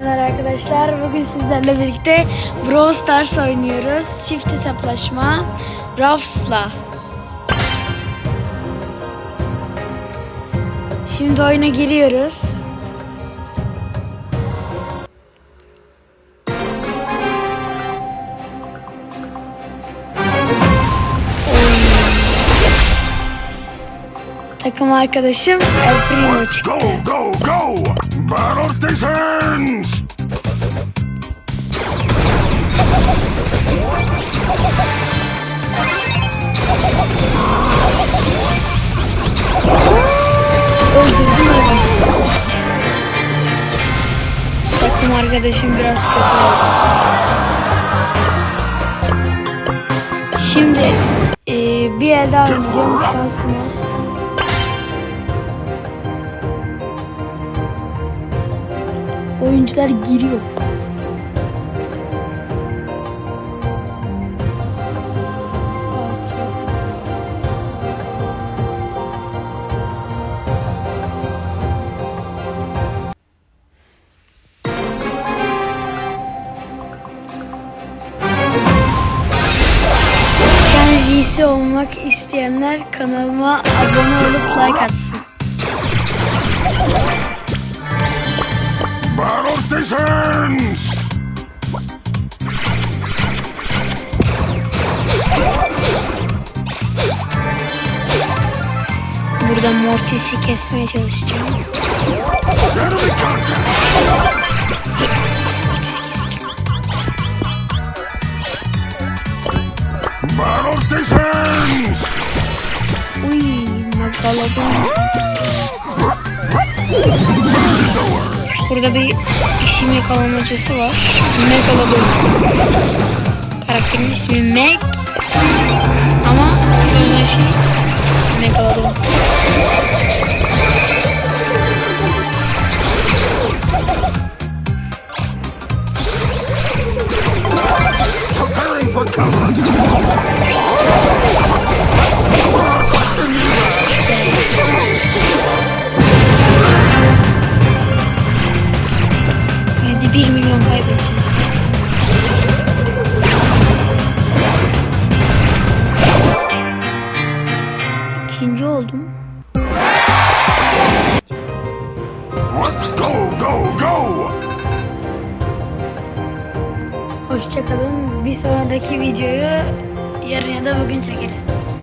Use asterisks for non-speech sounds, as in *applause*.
Merhaba arkadaşlar. Bugün sizlerle birlikte Brawl Stars oynuyoruz. Çift hesaplaşma. Ruffs'la. Şimdi oyuna giriyoruz. Takım arkadaşım El Primo çıktı. Go, go, go! Battle stations! Takım arkadaşım biraz kötü oldu. Şimdi eee, bir el daha oynayacağım şansıma. Oyuncular giriyor. Olmak isteyenler kanalıma abone olup like atsın. Stations! Burada Mortis'i kesmeye çalışacağım. Battle stations! Uy, Megalodon. *gasps* Burada bir işim yakalamacısı var. Megalodon. Karakterin ismi Meg. Ama böyle şey Megalodon. Preparing for combat! Milyon kaybedeceğiz. İkinci oldum. Let's go, go, go! Hoşçakalın. Bir sonraki videoyu yarın ya da bugün çekeriz.